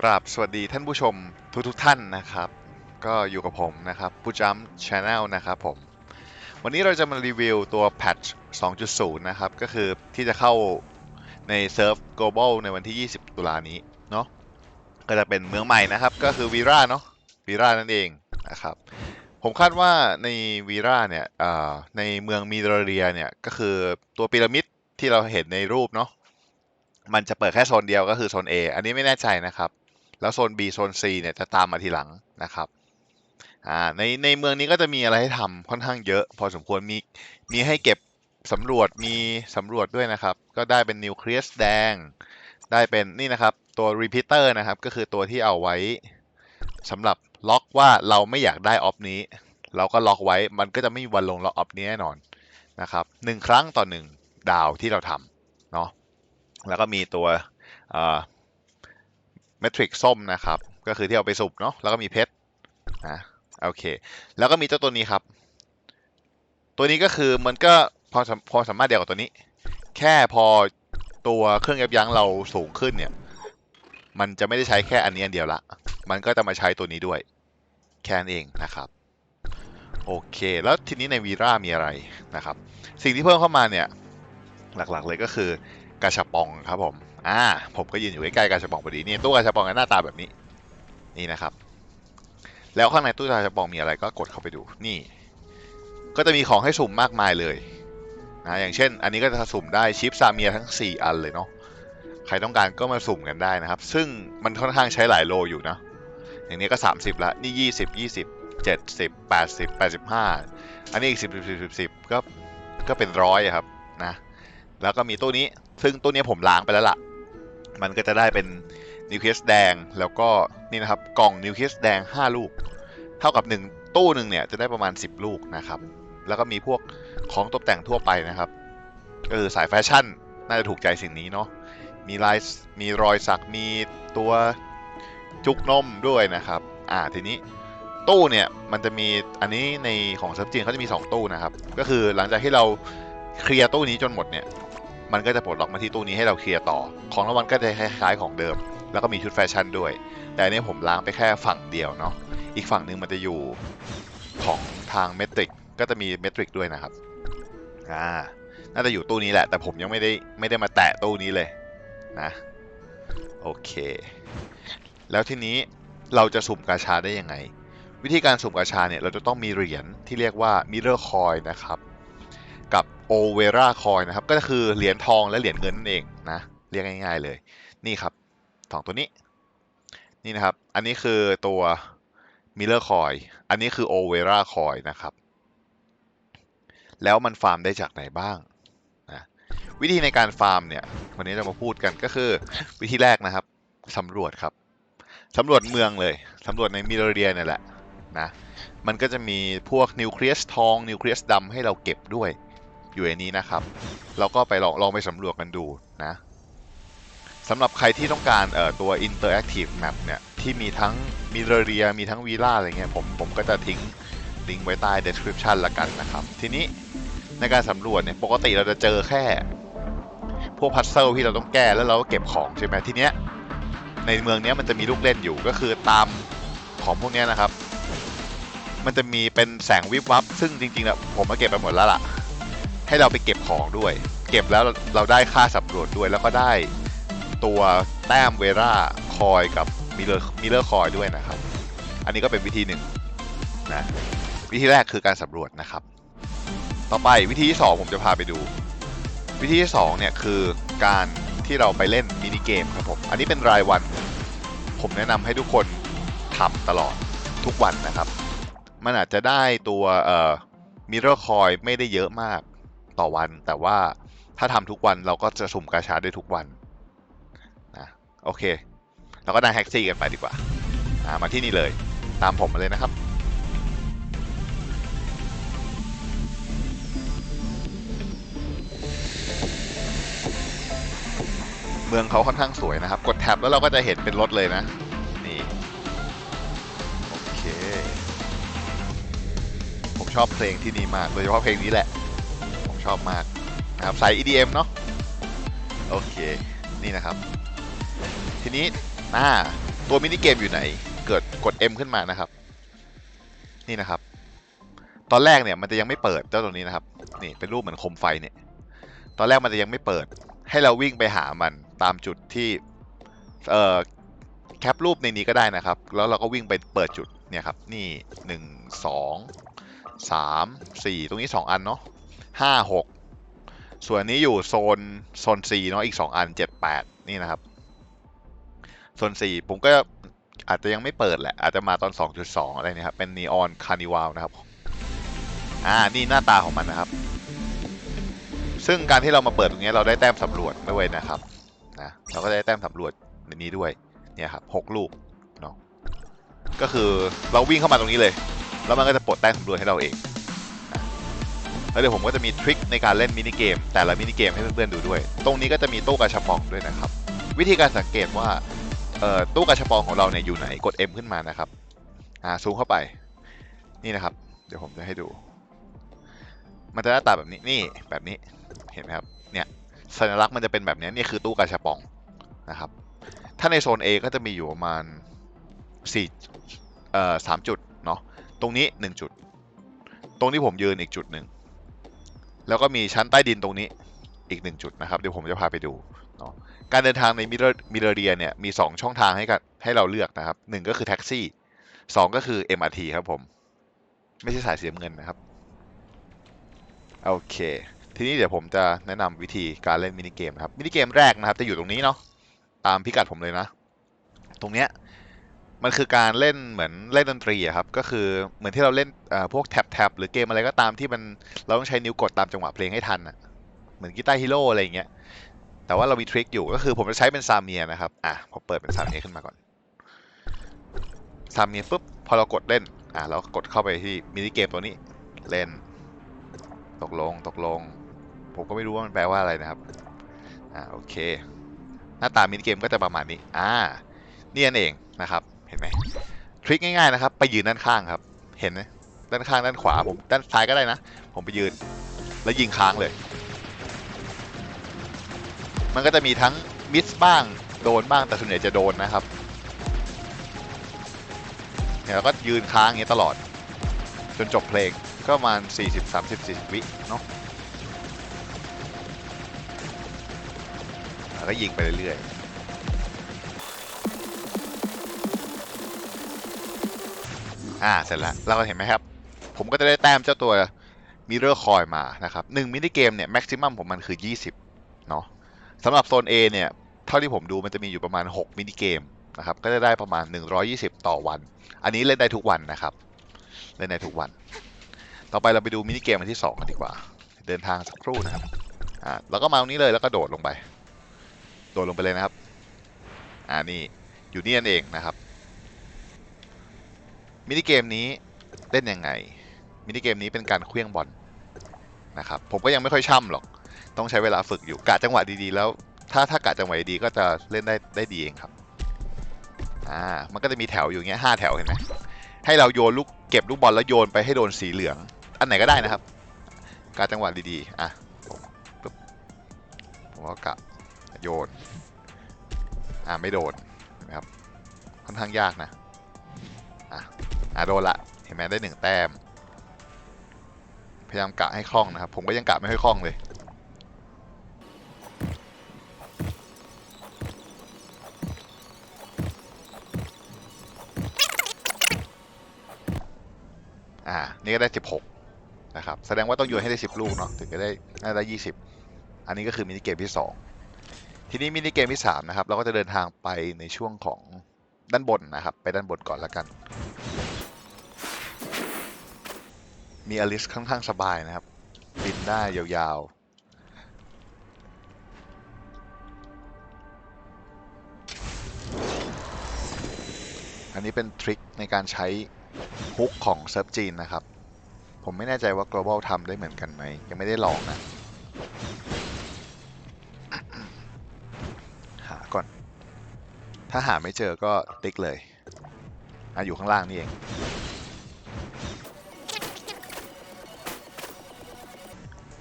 กราบสวัสดีท่านผู้ชมทุกทท่านนะครับ ก็อยู่กับผมนะครับผู้จัมช Channel นะครับผม วันนี้เราจะมารีวิวตัว Patch 2.0 นะครับ ก็คือที่จะเข้าในเซิร์ฟ Global ในวันที่ 20 ตุลานี้เนาะก็จะเป็นเมืองใหม่นะครับ ก็คือวีราเนาะวีรานั่นเองนะครับ ผมคาดว่าในวีราเนี่ยในเมืองมีเรียเนี่ยก็คือตัวพีระมิดที่เราเห็นในรูปเนาะมันจะเปิดแค่โซนเดียวก็คือโซน A อันนี้ไม่แน่ใจนะครับ แล้วโซน B โซน C เนี่ยจะตามมาทีหลังนะครับอ่าในในเมืองนี้ก็จะมีอะไรให้ทำค่อนข้างเยอะ พอสมควรมีมีให้เก็บสำรวจมีสำรวจด้วยนะครับ ก็ได้เป็นนิวเคลียสแดง ได้เป็นนี่นะครับตัว repeater นะครับ ก็คือตัวที่เอาไว้สำหรับล็อกว่าเราไม่อยากได้ออฟนี้ เราก็ล็อกไว้มันก็จะไม่มีวันลงล็อกออฟนี้แน่นอนนะครับหนึ่งครั้งต่อหนึ่งดาวที่เราทำเนาะแล้วก็มีตัว เมทริกส้มนะครับ ก็คือที่เอาไปสุบเนาะแล้วก็มีเพชรนะโอเค แล้วก็มีเจ้าตัวนี้ครับ ตัวนี้ก็คือมันก็พอสามพอสามารถเดียวกับตัวนี้ แค่พอตัวเครื่องยับยั้งเราสูงขึ้นเนี่ย มันจะไม่ได้ใช้แค่อันนี้อันเดียวละ มันก็จะมาใช้ตัวนี้ด้วย แค่นั้นเองนะครับ โอเค แล้วทีนี้ในวีรามีอะไรนะครับ สิ่งที่เพิ่มเข้ามาเนี่ย หลักๆเลยก็คือ กาชาปองครับผม อ่า ผมก็ยืนอยู่ใกล้ๆกาชาปองพอดีนี่ตู้กาชาปองกันหน้าตาแบบนี้ นี่นะครับ แล้วข้างในตู้กาชาปองมีอะไรก็กดเข้าไปดู นี่ ก็จะมีของให้สุ่มมากมายเลยนะ อย่างเช่น อันนี้ก็จะสุ่มได้ชิปซาเมียทั้ง 4 อันเลยเนาะ ใครต้องการก็มาสุ่มกันได้นะครับ ซึ่งมันค่อนข้างใช้หลายโลอยู่นะ อย่างนี้ก็ 30 ละนี่ 20 20 70 80 85 อันนี้อีก 10 10 10 10ก็ก็เป็นร้อยครับนะ แล้วก็มีตู้นี้ ซึ่งตู้นี้ผมล้างไปแล้วล่ะ มันก็จะได้เป็นนิวเคลียสแดงแล้วก็นี่นะครับกล่องนิวเคลียสแดง 5 ลูก เท่ากับ 1 ตู้หนึ่งเนี่ยจะได้ประมาณ 10 ลูกนะครับ แล้วก็มีพวกของตกแต่งทั่วไปนะครับเออสายแฟชั่นน่าจะถูกใจสิ่งนี้เนาะมีลายมีรอยสักมีตัวจุกนมด้วยนะครับ อ่าทีนี้ตู้เนี่ยมันจะมีอันนี้ในของเซิร์ฟจีนเขาจะมี 2 ตู้นะครับ ก็คือหลังจากที่เราเคลียร์ตู้นี้จนหมดเนี่ย มันก็จะปลดล็อกมาที่ตู้นี้ให้เราเคลียร์ต่อ ของรางวัลก็จะคล้ายๆของเดิม แล้วก็มีชุดแฟชั่นด้วย แต่อันนี้ผมล้างไปแค่ฝั่งเดียวเนาะ อีกฝั่งหนึ่งมันจะอยู่ของทางเมทริกก็จะมีเมทริกด้วยนะครับ อ่า น่าจะอยู่ตู้นี้แหละ แต่ผมยังไม่ได้ไม่ได้มาแตะตู้นี้เลยนะ โอเค แล้วทีนี้เราจะสุ่มกาชาได้ยังไง วิธีการสุ่มกาชาเนี่ยเราจะต้องมีเหรียญที่เรียกว่ามิเรอร์คอยนะครับ กับโอเวราคอยนะครับ ก็คือเหรียญทองและเหรียญเงินนั่นเองนะ เรียกง่าย ๆเลย นี่ครับสองตัวนี้ นี่นะครับ อันนี้คือตัวมิเลอร์คอย อันนี้คือโอเวราคอยนะครับ แล้วมันฟาร์มได้จากไหนบ้างนะวิธีในการฟาร์มเนี่ย วันนี้เรามาพูดกันก็คือวิธีแรกนะครับสำรวจครับสำรวจเมืองเลยสำรวจในมิเรียเนี่ยแหละนะ มันก็จะมีพวกนิวเคลียสทองนิวเคลียสดำให้เราเก็บด้วย อยู่ในนี้นะครับเราก็ไปลองลองไปสำรวจกันดูนะสำหรับใครที่ต้องการเอ่อตัว Interactive Map เนี่ยที่มีทั้งมิเรียมีทั้งวีล่าอะไรเงี้ยผมผมก็จะทิ้งลิงก์ไว้ใต้ description ละกันนะครับ ทีนี้ในการสำรวจเนี่ยปกติเราจะเจอแค่ พวกพัซเซิลที่เราต้องแก้แล้วเราก็เก็บของใช่ไหมทีเนี้ยในเมืองเนี้ยมันจะมีลูกเล่นอยู่ก็คือตามของพวกเนี้ยนะครับ มันจะมีเป็นแสงวิบวับซึ่งจริงๆแล้วผมมาเก็บไปหมดแล้วล่ะ ให้เราไปเก็บของด้วย เก็บแล้วเราได้ค่าสำรวจด้วย แล้วก็ได้ตัวแต้มเวราคอยกับมิเลอร์มิเลอร์คอยด้วยนะครับ อันนี้ก็เป็นวิธีหนึ่งนะวิธีแรกคือการสำรวจนะครับ ต่อไปวิธีที่สองผมจะพาไปดู วิธีที่สองเนี่ยคือการที่เราไปเล่นมินิเกมครับผมอันนี้เป็นรายวัน ผมแนะนำให้ทุกคนทำตลอดทุกวันนะครับ มันอาจจะได้ตัวเอ่อมิเรอร์คอยไม่ได้เยอะมาก ต่อวัน แต่ว่าถ้าทำทุกวันเราก็จะสุ่มกาชาได้ทุกวันนะโอเค เราก็ได้แฮกซี่กันไปดีกว่าามาที่นี่เลยตามผมมาเลยนะครับเมืองเขาค่อนข้างสวยนะครับ กดแท็บแล้วเราก็จะเห็นเป็นรถเลยนะ นี่ โอเค ผมชอบเพลงที่นี่มาก โดยเฉพาะเพลงนี้แหละ ชอบมากนะครับสาย EDM เนาะโอเค นี่นะครับ ทีนี้อ่าตัวมินิเกมอยู่ไหน เกิดกด M ขึ้นมานะครับ นี่นะครับ ตอนแรกเนี่ยมันจะยังไม่เปิดเจ้าตัวนี้นะครับ นี่เป็นรูปเหมือนโคมไฟเนี่ย ตอนแรกมันจะยังไม่เปิด ให้เราวิ่งไปหามันตามจุดที่ เอ่อ แคปรูปในนี้ก็ได้นะครับ แล้วเราก็วิ่งไปเปิดจุดเนี่ยครับ นี่หนึ่งสองสามสี่ตรงนี้สองอันเนาะ ห้าหกส่วนนี้อยู่โซนโซน C เนาะอีกสองอันเจ็ดแปดนี่นะครับ โซน C ผมก็อาจจะยังไม่เปิดแหละ อาจจะมาตอน 2.2 อะไรเนี่ยครับ เป็นนีออนคาร์นิวัลนะครับ อ่า นี่หน้าตาของมันนะครับ ซึ่งการที่เรามาเปิดตรงนี้เราได้แต้มสำรวจด้วยนะครับนะเราก็ได้แต้มสำรวจในนี้ด้วย เนี่ยครับหกลูกเนาะก็คือเราวิ่งเข้ามาตรงนี้เลย แล้วมันก็จะปลดแต้มสำรวจให้เราเอง แล้วเดี๋ยวผมก็จะมีทริคในการเล่นมินิเกม แต่ละมินิเกมให้เพื่อนๆดูด้วย ตรงนี้ก็จะมีตู้กระชับปองด้วยนะครับ วิธีการสังเกตว่าตู้กระชับปองของเราเนี่ยอยู่ไหนกด M ขึ้นมานะครับอ่าซูมเข้าไปนี่นะครับ เดี๋ยวผมจะให้ดู มันจะหน้าตาแบบนี้นี่แบบนี้เห็นไหมครับเนี่ยสัญลักษณ์มันจะเป็นแบบนี้นี่คือตู้กระชับปองนะครับ ถ้าในโซน A ก็จะมีอยู่ประมาณ4เอ่อ3จุดเนาะตรงนี้ 1 จุด ตรงที่ผมยืนอีกจุดหนึ่ง แล้วก็มีชั้นใต้ดินตรงนี้อีก 1 จุดนะครับ เดี๋ยวผมจะพาไปดูเนาะการเดินทางในมิเรมิเรเดียเนี่ยมี 2 ช่องทางให้กับให้เราเลือกนะครับ 1 ก็คือแท็กซี่ 2 ก็คือ MRT ครับผม ไม่ใช่สายเสีน้ำเงินนะครับ โอเค ทีนี้เดี๋ยวผมจะแนะนำวิธีการเล่นมินิเกมนะครับ มินิเกมแรกนะครับ จะอยู่ตรงนี้เนาะตามพิกัดผมเลยนะ ตรงเนี้ย มันคือการเล่นเหมือนเล่นดนตรีอะครับ ก็คือเหมือนที่เราเล่นพวกแท็บแท็บหรือเกมอะไรก็ตามที่มันเราต้องใช้นิ้วกดตามจังหวะเพลงให้ทันอะเหมือนกีตาร์ฮีโร่อะไรอย่างเงี้ย แต่ว่าเรามีทริคอยู่ก็คือผมจะใช้เป็นซาเมียนะครับ อะผมเปิดเป็นซาเมียขึ้นมาก่อน ซาเมียปุ๊บพอเรากดเล่น อะเรากดเข้าไปที่มินิเกมตัวนี้ เล่น ตกลง ตกลง ผมก็ไม่รู้ว่ามันแปลว่าอะไรนะครับ อ่าโอเค หน้าตามินิเกมก็จะประมาณนี้ อ่า นี่นั่นเองนะครับ เห็นไหมทริคง่ายๆนะครับ ไปยืนด้านข้างครับ เห็นไหมด้านข้างด้านขวาผมด้านซ้ายก็ได้นะ ผมไปยืน แล้วยิงค้างเลย มันก็จะมีทั้งมิสบ้างโดนบ้างแต่ส่วนใหญ่จะโดนนะครับเนี่ยเราก็ยืนค้างอย่างนี้ตลอด จนจบเพลงก็ประมาณ 40 30 40 วิเนาะแล้วก็ยิงไปเรื่อยๆ อ่าเสร็จแล้วเราก็เห็นไหมครับ ผมก็จะได้แต้มเจ้าตัวมิเรอร์คอยมานะครับหนึ่งมินิเกมเนี่ยแม็กซิมัมของมันคือ 20เนาะสำหรับโซน A เนี่ยเท่าที่ผมดูมันจะมีอยู่ประมาณ 6 มินิเกมนะครับก็จะได้ประมาณ 120 ต่อวัน อันนี้เล่นได้ทุกวันนะครับ เล่นได้ทุกวัน ต่อไปเราไปดูมินิเกมอันที่ 2 กันดีกว่า เดินทางสักครู่นะครับอ่าแล้วก็มาตรงนี้เลยแล้วก็โดดลงไป โดดลงไปเลยนะครับ อ่านี่อยู่นี่นั่นเองนะครับ มินิเกมนี้เล่นยังไง มินิเกมนี้เป็นการเคลื่องบอลนะครับ ผมก็ยังไม่ค่อยช่ำหรอก ต้องใช้เวลาฝึกอยู่กะจังหวะดีๆ แล้ว ถ้าถ้ากะจังหวะดีก็จะเล่นได้ได้ดีเองครับอ่ามันก็จะมีแถวอยู่เงี้ยห้าแถวเห็นไหมให้เราโยนลูกเก็บลูกบอลแล้วโยนไปให้โดนสีเหลือง อันไหนก็ได้นะครับ กะจังหวะดีๆอะผมปึ๊บผมก็กะโยนอ่าไม่โดนนไหมครับค่อนข้างยากนะ อะอะโดนละ เห็นไหมได้หนึ่งแต้ม พยายามกะให้คล่องนะครับ ผมก็ยังกะไม่ค่อยคล่องเลย อ่า นี่ก็ได้ 16 นะครับ แสดงว่าต้องโยนให้ได้ 10 ลูกเนาะ ถึงจะได้น่าได้ 20 อันนี้ก็คือมินิเกมที่ 2 ทีนี้มินิเกมที่ 3 นะครับ เราก็จะเดินทางไปในช่วงของ ด้านบนนะครับ ไปด้านบนก่อนแล้วกัน มีอลิสค่อนข้างสบายนะครับ บินได้ยาวๆอันนี้เป็นทริคในการใช้ฮุกของเซิร์ฟจีนนะครับ ผมไม่แน่ใจว่า global ทำได้เหมือนกันไหม ยังไม่ได้ลองนะ ถ้าหาไม่เจอก็ติ๊กเลยอะอยู่ข้างล่างนี่เอง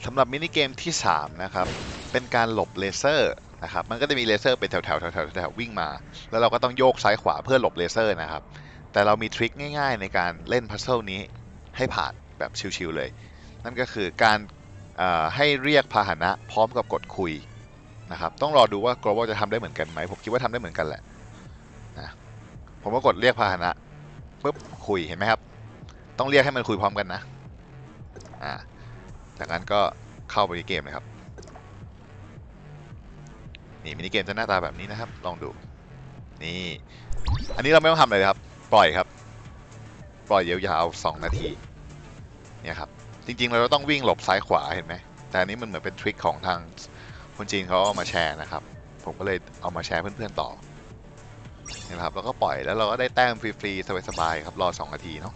สำหรับมินิเกมที่ 3 นะครับ เป็นการหลบเลเซอร์นะครับ มันก็จะมีเลเซอร์เป็นแถวๆแถวๆแถวๆแถววิ่งมา แล้วเราก็ต้องโยกซ้ายขวาเพื่อหลบเลเซอร์นะครับ แต่เรามีทริคง่ายๆ ในการเล่นพัซเซิลนี้ให้ผ่านแบบชิวๆเลย นั่นก็คือการให้เรียกพาหนะพร้อมกับกดคุยนะครับ ต้องรอดูว่า global จะทำได้เหมือนกันไหม ผมคิดว่าทำได้เหมือนกันแหละ ผมก็กดเรียกพาหนะปุ๊บคุยเห็นไหมครับ ต้องเรียกให้มันคุยพร้อมกันนะอ่าจากนั้นก็เข้าไปในเกมเลยครับนี่มินิเกมจะหน้าตาแบบนี้นะครับ ลองดูนี่ อันนี้เราไม่ต้องทำอะไรเลยครับ ปล่อยครับ ปล่อยยาวๆสองนาทีเนี่ยครับจริงๆ เราต้องวิ่งหลบซ้ายขวาเห็นไหมแต่อันนี้มันเหมือนเป็นทริคของทางคนจีนเขาเอามาแชร์นะครับ ผมก็เลยเอามาแชร์เพื่อนๆต่อ นี่นะครับแล้วก็ปล่อยแล้วเราก็ได้แต้มฟรีๆสบายๆครับรอสองนาทีเนาะ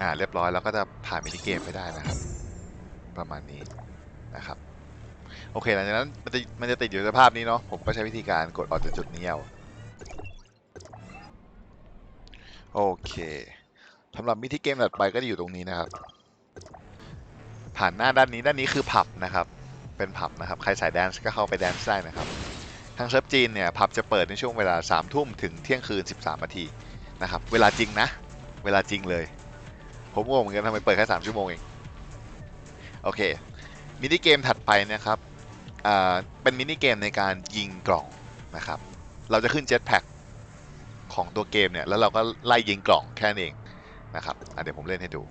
อ่าเรียบร้อยแล้วก็จะผ่านมินิเกมไปได้นะครับ ประมาณนี้นะครับโอเคหลังจากนั้นมันจะมันจะติดอยู่สภาพนี้เนาะผมก็ใช้วิธีการกดออกจากจุดนี้เอาโอเคสำหรับมินิเกมถัดไปก็จะอยู่ตรงนี้นะครับ ผ่านหน้าด้านนี้ด้านนี้คือผับนะครับ เป็นผับนะครับ ใครสายแดนซ์ก็เข้าไปแดนซ์ได้นะครับ ทางเซิร์ฟจีนเนี่ยผับจะเปิดในช่วงเวลา3ามทุ่มถึงเที่ยงคืน 13นาทีนะครับ เวลาจริงนะ เวลาจริงเลย ผมงงเหมือนกันทำไมเปิดแค่3ชั่วโมงเอง โอเค มินิเกมถัดไปนะครับเป็นมินิเกมในการยิงกล่องนะครับ เราจะขึ้นเจ็ตแพ็คของตัวเกมเนี่ย แล้วเราก็ไล่ยิงกล่องแค่นั้นเองนะครับเดี๋ยวผมเล่นให้ดู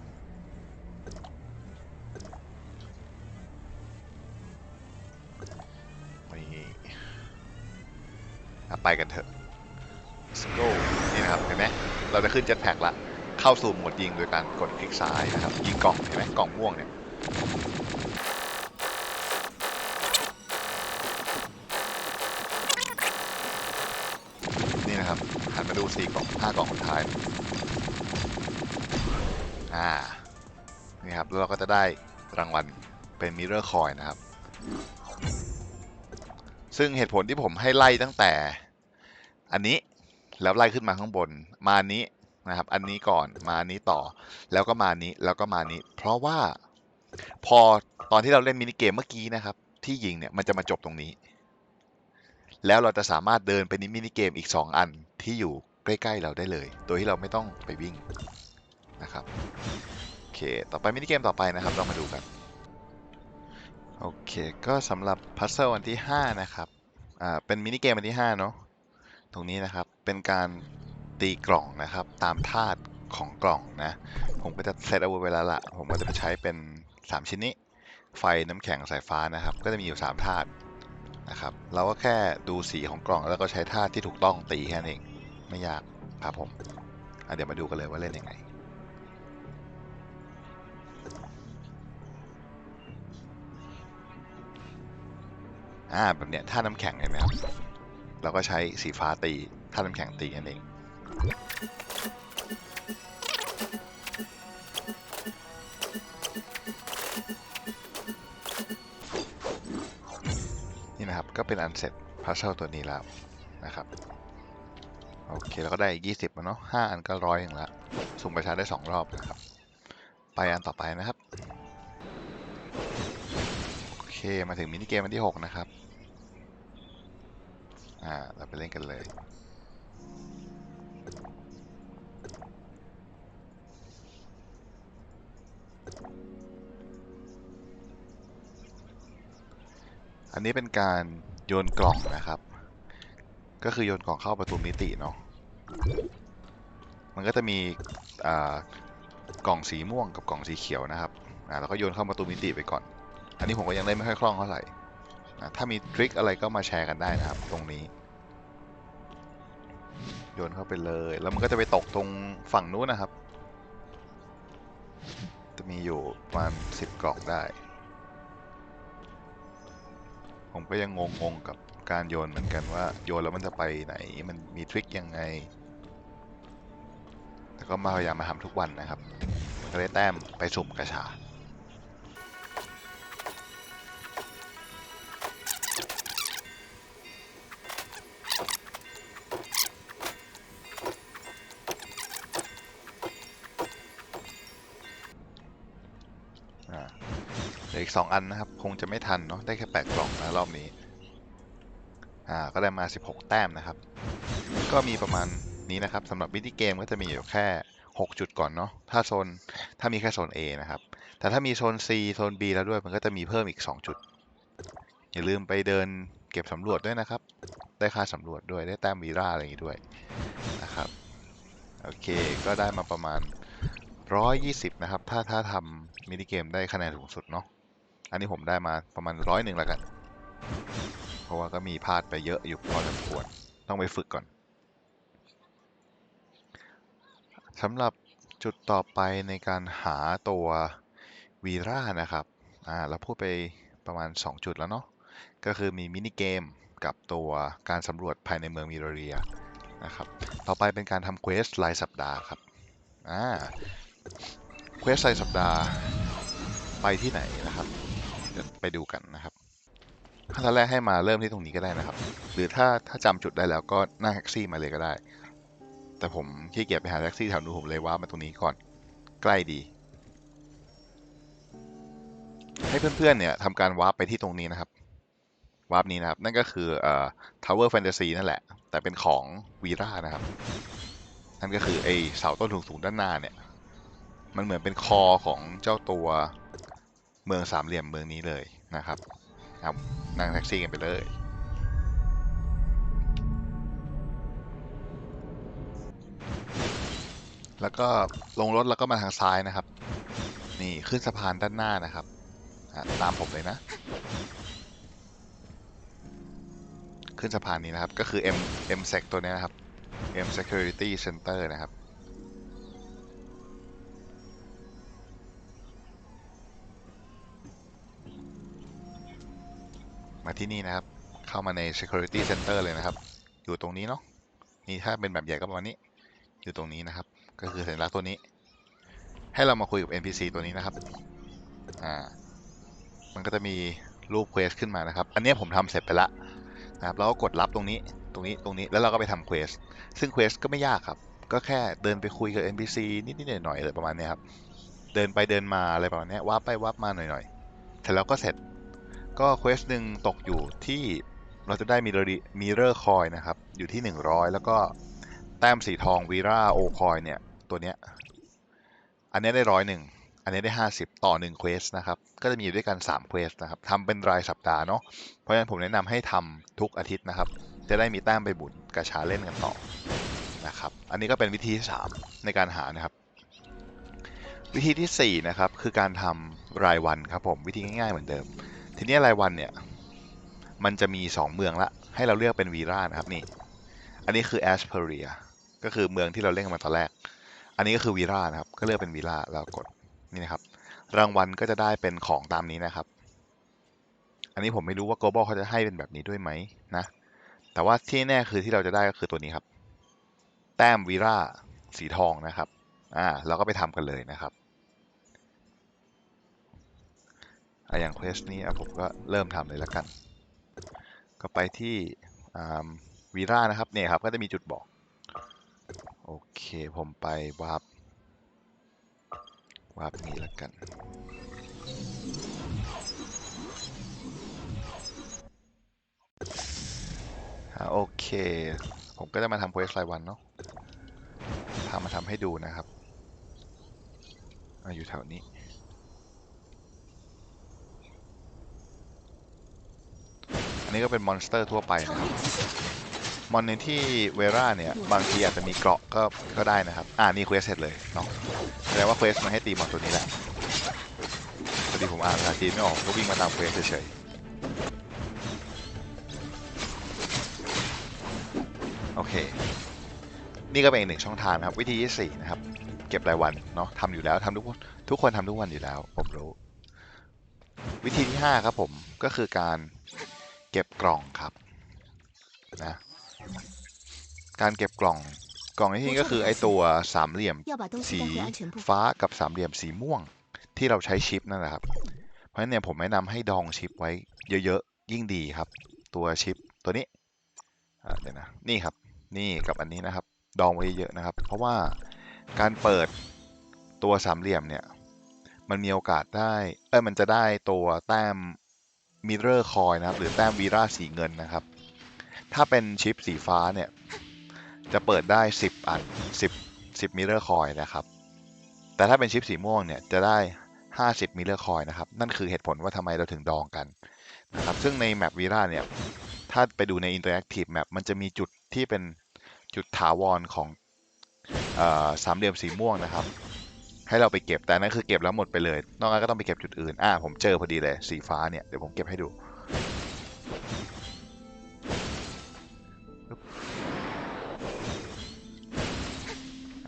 ไปกันเถอะ Let's go นี่นะครับ เห็นไหมเราจะขึ้นเจ็ตแพ็คละ เข้าสู่โหมดยิงโดยการกดคลิกซ้ายนะครับ ยิงกล่อง เห็นไหมกล่องม่วงเนี่ย นี่นะครับ หันมาดูสี่กล่องห้ากล่องสุดท้าย อ่า นี่ครับ แล้วเราก็จะได้รางวัลเป็นมิเรอร์คอยนะครับ ซึ่งเหตุผลที่ผมให้ไล่ตั้งแต่ อันนี้แล้วไล่ขึ้นมาข้างบน มาอันนี้นะครับ อันนี้ก่อนมาอันนี้ต่อ แล้วก็มาอันนี้แล้วก็มาอันนี้ เพราะว่าพอตอนที่เราเล่นมินิเกมเมื่อกี้นะครับ ที่ยิงเนี่ยมันจะมาจบตรงนี้ แล้วเราจะสามารถเดินไปในมินิเกมอีก 2 อันที่อยู่ใกล้ๆเราได้เลย โดยที่เราไม่ต้องไปวิ่งนะครับโอเค ต่อไปมินิเกมต่อไปนะครับเรามาดูกันโอเค ก็สำหรับพัซเซิลอันที่ 5 นะครับอ่าเป็นมินิเกมอันที่ 5 เนาะ ตรงนี้นะครับเป็นการตีกล่องนะครับ ตามธาตุของกล่องนะ ผมก็จะเซตเอาไว้แล้วละผมก็จะไปใช้เป็น 3 ชิ้นนี้ ไฟน้ำแข็งสายฟ้านะครับ ก็จะมีอยู่ 3 ธาตุนะครับ เราก็แค่ดูสีของกล่องแล้วก็ใช้ท่าที่ถูกต้องตีแค่นั้นเองไม่ยากครับผมเดี๋ยวมาดูกันเลยว่าเล่นยังไงอ่าแบบเนี้ยท่าน้ำแข็งเห็นไหมครับ เราก็ใช้สีฟ้าตีท่าน้ำแข็งตีนั่นเองนี่นะครับก็เป็นอันเสร็จพัซเซิลตัวนี้แล้วนะครับโอเคแล้วก็ได้อีก20มาเนาะ5อันก็ร้อยอย่างละสุ่มประชาได้ 2 รอบนะครับ ไปอันต่อไปนะครับ โอเคมาถึงมินิเกมอันที่ 6 นะครับ อ่า เราไปเล่นกันเลย อันนี้เป็นการโยนกล่องนะครับ ก็คือโยนกล่องเข้าประตูมิติเนาะ มันก็จะมีอ่ากล่องสีม่วงกับกล่องสีเขียวนะครับ อ่าแล้วก็โยนเข้าประตูมิติไปก่อน อันนี้ผมก็ยังเล่นไม่ค่อยคล่องเท่าไหร่ ถ้ามีทริคอะไรก็มาแชร์กันได้นะครับ ตรงนี้โยนเข้าไปเลย แล้วมันก็จะไปตกตรงฝั่งนู้นนะครับ จะมีอยู่ประมาณสิบกล่องได้ ผมก็ยังงงๆกับการโยนเหมือนกันว่าโยนแล้วมันจะไปไหน มันมีทริคยังไง แต่ก็มาพยายามมาทำทุกวันนะครับ ก็ได้แต้มไปสุ่มกระชา ออีกสองอันนะครับ คงจะไม่ทันเนาะได้แค่แปดกล่องนะรอบนี้ อ่าก็ได้มา 16 แต้มนะครับ ก็มีประมาณนี้นะครับสำหรับวิธีเกมก็จะมีอยู่แค่ 6 จุดก่อนเนาะถ้าโซนถ้ามีแค่โซน A นะครับ แต่ถ้ามีโซน C โซน B แล้วด้วยมันก็จะมีเพิ่มอีก 2 จุด อย่าลืมไปเดินเก็บสำรวจด้วยนะครับ ได้ค่าสำรวจด้วยได้แต้มวีร่าอะไรอย่างงี้ด้วยนะครับโอเคก็ได้มาประมาณ 120 นะครับ ถ้าถ้าทำมินิเกมได้คะแนนสูงสุดเนาะ อันนี้ผมได้มาประมาณร้อยหนึ่งแล้วกัน เพราะว่าก็มีพลาดไปเยอะอยู่พอสมควร ต้องไปฝึกก่อนสำหรับจุดต่อไปในการหาตัววีร่านะครับ อ่า เราพูดไปประมาณ 2 จุดแล้วเนาะ ก็คือมีมินิเกมกับตัวการสำรวจภายในเมืองมิโรเรียนะครับ ต่อไปเป็นการทำเควสรายสัปดาห์ครับ อ่า เควสรายสัปดาห์ไปที่ไหนนะครับ ไปดูกันนะครับขั้นตอนแรกให้มาเริ่มที่ตรงนี้ก็ได้นะครับ หรือถ้าถ้าจำจุดได้แล้วก็นั่งแท็กซี่มาเลยก็ได้ แต่ผมขี้เกียจไปหาแท็กซี่แถวนู้นผมเลยว่ามาตรงนี้ก่อนใกล้ดี ให้เพื่อนๆเนี่ยทำการวาร์ปไปที่ตรงนี้นะครับวาร์ปนี้นะครับ นั่นก็คือเอ่อ Tower Fantasy นั่นแหละ แต่เป็นของวีรานะครับ นั่นก็คือไอเสาต้นสูงๆด้านหน้าเนี่ย มันเหมือนเป็นคอของเจ้าตัว มืองสามเหลี่ยมเมืองนี้เลยนะครับครับนั่งแท็กซี่กันไปเลยแล้วก็ลงรถแล้วก็มาทางซ้ายนะครับ นี่ขึ้นสะพานด้านหน้านะครับตามผมเลยนะ ขึ้นสะพานนี้นะครับ ก็คือ M M Sec ตัวนี้นะครับ M Security Center นะครับ มาที่นี่นะครับ เข้ามาใน security center เลยนะครับ อยู่ตรงนี้เนาะนี่ถ้าเป็นแบบใหญ่ก็ประมาณนี้ อยู่ตรงนี้นะครับ ก็คือสัญลักษณ์ตัวนี้ ให้เรามาคุยกับ NPC ตัวนี้นะครับอ่ามันก็จะมีรูปเควสขึ้นมานะครับ อันนี้ผมทำเสร็จไปละนะครับเราก็กดรับตรงนี้ ตรงนี้ ตรงนี้ แล้วเราก็ไปทำเควส ซึ่งเควสก็ไม่ยากครับ ก็แค่เดินไปคุยกับ NPC นิดๆหน่อยๆอะไรประมาณนี้ครับ เดินไปเดินมาอะไรประมาณนี้ว่าไปว่ามาหน่อยๆ เสร็จแล้วก็เสร็จ ก็เควสหนึ่งตกอยู่ที่เราจะได้มิเรอร์มิเรอร์คอยนะครับ อยู่ที่ 100 แล้วก็แต้มสีทองวีราโอคอยเนี่ย ตัวเนี้ย อันเนี้ยได้ร้อยหนึ่งอันเนี้ยได้ 50 ต่อ1เควสนะครับ ก็จะมีอยู่ด้วยกัน3เควสนะครับทำเป็นรายสัปดาห์เนาะเพราะฉะนั้นผมแนะนำให้ทำทุกอาทิตย์นะครับ จะได้มีแต้มไปบุญกระชาเล่นกันต่อนะครับ อันนี้ก็เป็นวิธีที่3ในการหานะครับ วิธีที่4นะครับคือการทำรายวันครับผมวิธีง่ายๆเหมือนเดิม ทีนี้รายวันเนี่ยมันจะมี 2 เมืองละ ให้เราเลือกเป็นวีร่านะครับนี่ อันนี้คือแอสเพเรียก็คือเมืองที่เราเล่นกันมาตอนแรก อันนี้ก็คือวีร่านะครับ ก็เลือกเป็นวีร่าแล้วกดนี่นะครับ รางวัลก็จะได้เป็นของตามนี้นะครับ อันนี้ผมไม่รู้ว่า global เขาจะให้เป็นแบบนี้ด้วยไหมนะ แต่ว่าที่แน่คือที่เราจะได้ก็คือตัวนี้ครับ แต้มวีร่าสีทองนะครับ อ่า เราก็ไปทำกันเลยนะครับ อะอย่างเควสนี้อะผมก็เริ่มทำเลยแล้วกัน ก็ไปที่วีร่านะครับเนี่ยครับก็จะมีจุดบอก โอเคผมไปวาร์ปวาร์ปนี้แล้วกันอโอเค ผมก็จะมาทำเควสรายวันเนาะทำมาทำให้ดูนะครับออยู่แถวนี้ นนี้ก็เป็นมอนสเตอร์ทั่วไปนะครับมอนในที่เวราเนี่ย บางทีอาจจะมีเกราะก็ก็ได้นะครับ อ่านี่เควสเสร็จเลยเนาะแสดงว่าเควสมาให้ตีมอนตัวนี้แหละพอดีผมอ่านภาษาจีนไม่ออกก็วิ่งมาตามเควสเฉยๆโอเค นี่ก็เป็นอีกหนึ่งช่องทางนะครับ วิธีที่สี่นะครับ เก็บรายวันเนาะทำอยู่แล้วทำทุกทุกคนทำทุกวันอยู่แล้ว ผมรู้ วิธีที่ห้าครับผมก็คือการ เก็บกล่องครับนะการเก็บกล่องกล่องในที่นี้ก็คือไอตัวสามเหลี่ยมสีฟ้ากับสามเหลี่ยมสีม่วงที่เราใช้ชิปนั่นแหละครับ เพราะฉะนั้นเนี่ยผมแนะนำให้ดองชิปไว้เยอะๆยิ่งดีครับ ตัวชิปตัวนี้เดี๋ยวนะนี่ครับนี่กับอันนี้นะครับ ดองไว้เยอะนะครับ เพราะว่าการเปิดตัวสามเหลี่ยมเนี่ยมันมีโอกาสได้เออมันจะได้ตัวแต้ม มิเรอร์คอยนะครับ หรือแต้มวีราสีเงินนะครับ ถ้าเป็นชิปสีฟ้าเนี่ย จะเปิดได้ 10 อัน 10 10มิเรอร์คอยนะครับ แต่ถ้าเป็นชิปสีม่วงเนี่ย จะได้ 50มิเรอร์คอยนะครับ นั่นคือเหตุผลว่าทำไมเราถึงดองกันนะครับ ซึ่งในแมปวีราเนี่ย ถ้าไปดูใน Interactive Map มันจะมีจุดที่เป็นจุดถาวรของออสามเหลี่ยมสีม่วงนะครับ ให้เราไปเก็บแต่นั่นคือเก็บแล้วหมดไปเลย นอกนั้นก็ต้องไปเก็บจุดอื่นอ่าผมเจอพอดีเลยสีฟ้าเนี่ยเดี๋ยวผมเก็บให้ดู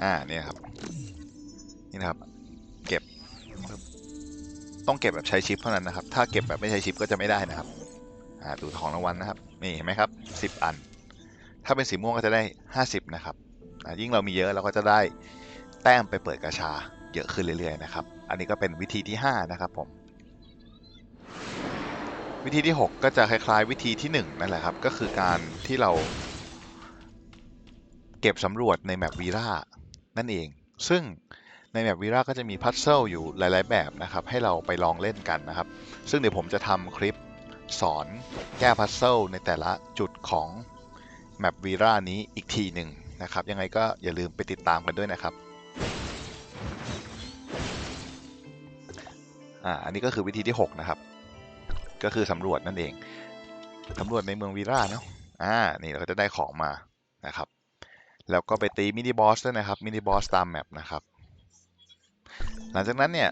อ่าเนี่ยครับนี่นะครับ เก็บต้องเก็บแบบใช้ชิปเท่านั้นนะครับ ถ้าเก็บแบบไม่ใช้ชิปก็จะไม่ได้นะครับอ่าดูของรางวัลนะครับนี่เห็นไหมครับ 10 อัน ถ้าเป็นสีม่วงก็จะได้ 50 นะครับอ่ายิ่งเรามีเยอะเราก็จะได้แต้มไปเปิดกระชา เยอะขึ้นเรื่อยๆนะครับ อันนี้ก็เป็นวิธีที่ 5 นะครับผม วิธีที่ 6 ก็จะคล้ายๆ วิธีที่ 1 นั่นแหละครับ ก็คือการที่เรา เก็บสำรวจในแมปวีรานั่นเอง ซึ่งในแมปวีราก็จะมีพัซเซิลอยู่หลาย ๆ แบบนะครับ ให้เราไปลองเล่นกันนะครับ ซึ่งเดี๋ยวผมจะทำคลิปสอนแก้พัซเซิลในแต่ละจุดของแมปวีรานี้อีกทีหนึ่งนะครับ ยังไงก็อย่าลืมไปติดตามกันด้วยนะครับ อ่าอันนี้ก็คือวิธีที่ 6 นะครับ ก็คือสำรวจนั่นเองสำรวจในเมืองวีราเนาะอ่านี่เราก็จะได้ของมานะครับ แล้วก็ไปตีมินิบอสด้วยนะครับมินิบอสตามแมปนะครับ หลังจากนั้นเนี่ย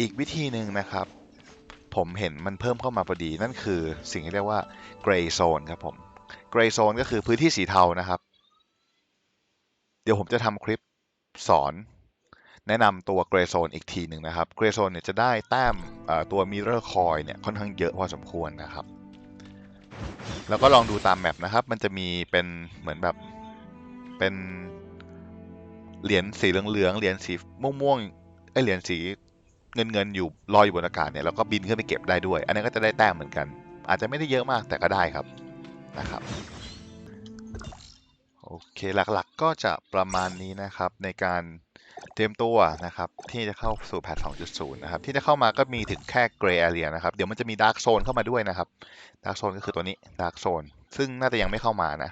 อีกวิธีหนึ่งนะครับ ผมเห็นมันเพิ่มเข้ามาพอดีนั่นคือสิ่งที่เรียกว่า Gray Zone ครับผม Gray Zone ก็คือพื้นที่สีเทานะครับ เดี๋ยวผมจะทำคลิปสอน แนะนำตัว Gray Zone อีกทีหนึ่งนะครับ Gray Zone เนี่ยจะได้แต้มตัว Mirror Coin เนี่ยค่อนข้างเยอะพอสมควรนะครับ แล้วก็ลองดูตามแมปนะครับ มันจะมีเป็นเหมือนแบบเป็นเหรียญสีเหลืองๆเหรียญสีม่วงๆไอเหรียญสีเงินเงินอยู่ลอยอยู่บนอากาศเนี่ยแล้วก็บินขึ้นไปเก็บได้ด้วย อันนี้ก็จะได้แต้มเหมือนกัน อาจจะไม่ได้เยอะมากแต่ก็ได้ครับนะครับโอเคหลักๆก็จะประมาณนี้นะครับในการ เตรียมตัวนะครับที่จะเข้าสู่แพท 2.0 นะครับที่จะเข้ามาก็มีถึงแค่ Gray Area นะครับเดี๋ยวมันจะมี Dark Zone เข้ามาด้วยนะครับ Dark Zone ก็คือตัวนี้ Dark Zone ซึ่งน่าจะยังไม่เข้ามานะ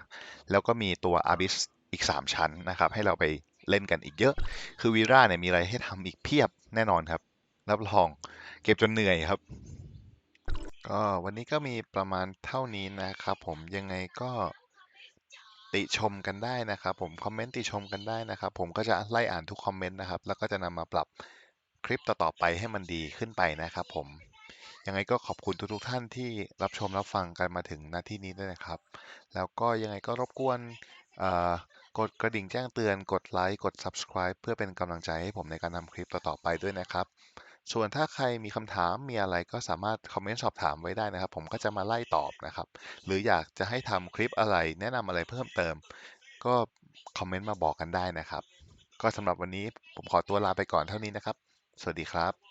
แล้วก็มีตัว Abyss อีก 3 ชั้นนะครับให้เราไปเล่นกันอีกเยอะ คือวีราเนี่ยมีอะไรให้ทำอีกเพียบแน่นอนครับรับรองเก็บจนเหนื่อยครับก็วันนี้ก็มีประมาณเท่านี้นะครับ ผมยังไงก็ ติชมกันได้นะครับผมคอมเมนต์ติชมกันได้นะครับผมก็จะไล่อ่านทุกคอมเมนต์นะครับแล้วก็จะนำมาปรับคลิปต่อๆไปให้มันดีขึ้นไปนะครับผมยังไงก็ขอบคุณทุกๆท่านที่รับชมรับฟังกันมาถึงนาที่นี้ด้วยนะครับ แล้วก็ยังไงก็รบกวนกดกระดิ่งแจ้งเตือนกดไลค์กด subscribe เพื่อเป็นกำลังใจให้ผมในการนำคลิปต่อๆไปด้วยนะครับ ส่วนถ้าใครมีคำถามมีอะไรก็สามารถคอมเมนต์สอบถามไว้ได้นะครับ ผมก็จะมาไล่ตอบนะครับ หรืออยากจะให้ทำคลิปอะไร แนะนำอะไรเพิ่มเติม ก็คอมเมนต์มาบอกกันได้นะครับ ก็สำหรับวันนี้ผมขอตัวลาไปก่อนเท่านี้นะครับ สวัสดีครับ